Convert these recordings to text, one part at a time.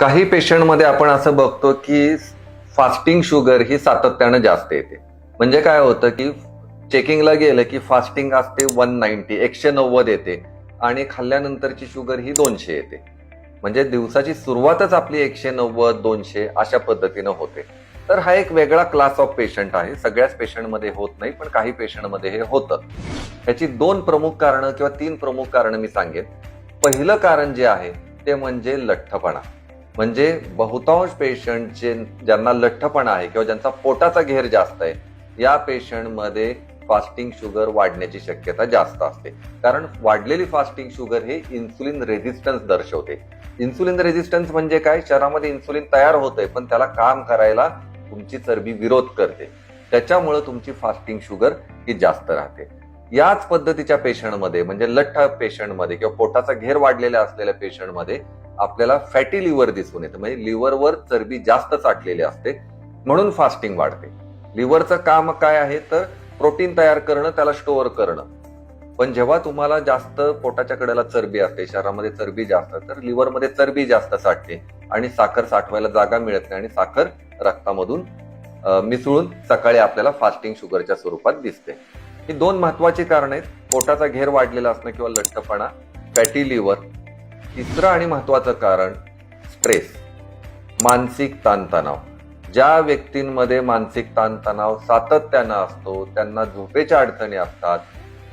काही पेशंटमध्ये आपण असं बघतो की फास्टिंग शुगर ही सातत्यानं जास्त येते. म्हणजे काय होतं की चेकिंगला गेलं की फास्टिंग असते वन नाईन्टी एकशे नव्वद येते आणि खाल्ल्यानंतरची शुगर ही दोनशे येते. म्हणजे दिवसाची सुरुवातच आपली एकशे नव्वद दोनशे अशा पद्धतीनं होते. तर हा एक वेगळा क्लास ऑफ पेशंट आहे. सगळ्याच पेशंटमध्ये होत नाही पण काही पेशंटमध्ये हे होतं. ह्याची दोन प्रमुख कारणं किंवा तीन प्रमुख कारणं मी सांगेन. पहिलं कारण जे आहे ते म्हणजे लठ्ठपणा. म्हणजे बहुतांश पेशंट जे ज्यांना लठ्ठपणा आहे किंवा ज्यांचा पोटाचा घेर जास्त आहे या पेशंटमध्ये फास्टिंग शुगर वाढण्याची शक्यता जास्त असते. कारण वाढलेली फास्टिंग शुगर हे इन्सुलिन रेझिस्टन्स दर्शवते. इन्सुलिन रेझिस्टन्स म्हणजे काय? शरीरामध्ये इन्सुलिन तयार होतंय पण त्याला काम करायला तुमची चरबी विरोध करते. त्याच्यामुळे तुमची फास्टिंग शुगर ही जास्त राहते. याच पद्धतीच्या पेशंटमध्ये म्हणजे लठ्ठ पेशंटमध्ये किंवा पोटाचा घेर वाढलेला असलेल्या पेशंटमध्ये आपल्याला फॅटी लिव्हर दिसून येतं. म्हणजे लिव्हरवर चरबी जास्त साठलेली असते म्हणून फास्टिंग वाढते. लिव्हरचं काम काय आहे? तर प्रोटीन तयार करणं त्याला स्टोअर करणं. पण जेव्हा तुम्हाला जास्त पोटाच्या कडेला चरबी असते शहरामध्ये चरबी जास्त तर लिव्हरमध्ये चरबी जास्त साठते आणि साखर साठवायला जागा मिळत नाही आणि साखर रक्तामधून मिसळून सकाळी आपल्याला फास्टिंग शुगरच्या स्वरूपात दिसते. ही दोन महत्वाची कारण आहेत. पोटाचा घेर वाढलेला असणं किंवा लठ्ठपणा फॅटी लिव्हर तिसरं आणि महत्त्वाचं कारण स्ट्रेस मानसिक ताणतणाव. ज्या व्यक्तींमध्ये मानसिक ताणतणाव सातत्यानं असतो त्यांना झोपेच्या अडचणी असतात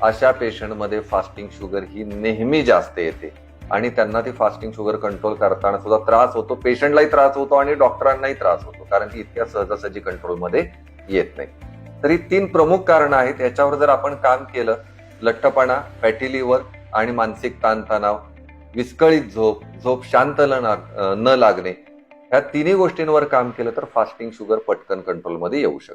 अशा पेशंटमध्ये फास्टिंग शुगर ही नेहमी जास्त येते. आणि त्यांना ती फास्टिंग शुगर कंट्रोल करताना सुद्धा त्रास होतो पेशंटलाही त्रास होतो आणि डॉक्टरांनाही त्रास होतो कारण ती इतक्या सहजासहजी कंट्रोलमध्ये येत नाही. तरी तीन प्रमुख कारणं आहेत याच्यावर जर आपण काम केलं लठ्ठपणा फॅटी लिव्हर आणि मानसिक ताणतणाव विस्कळीत झोप झोप शांत न न लागणे ह्या तिन्ही गोष्टींवर काम केलं तर फास्टिंग शुगर पटकन कंट्रोलमध्ये येऊ शकते.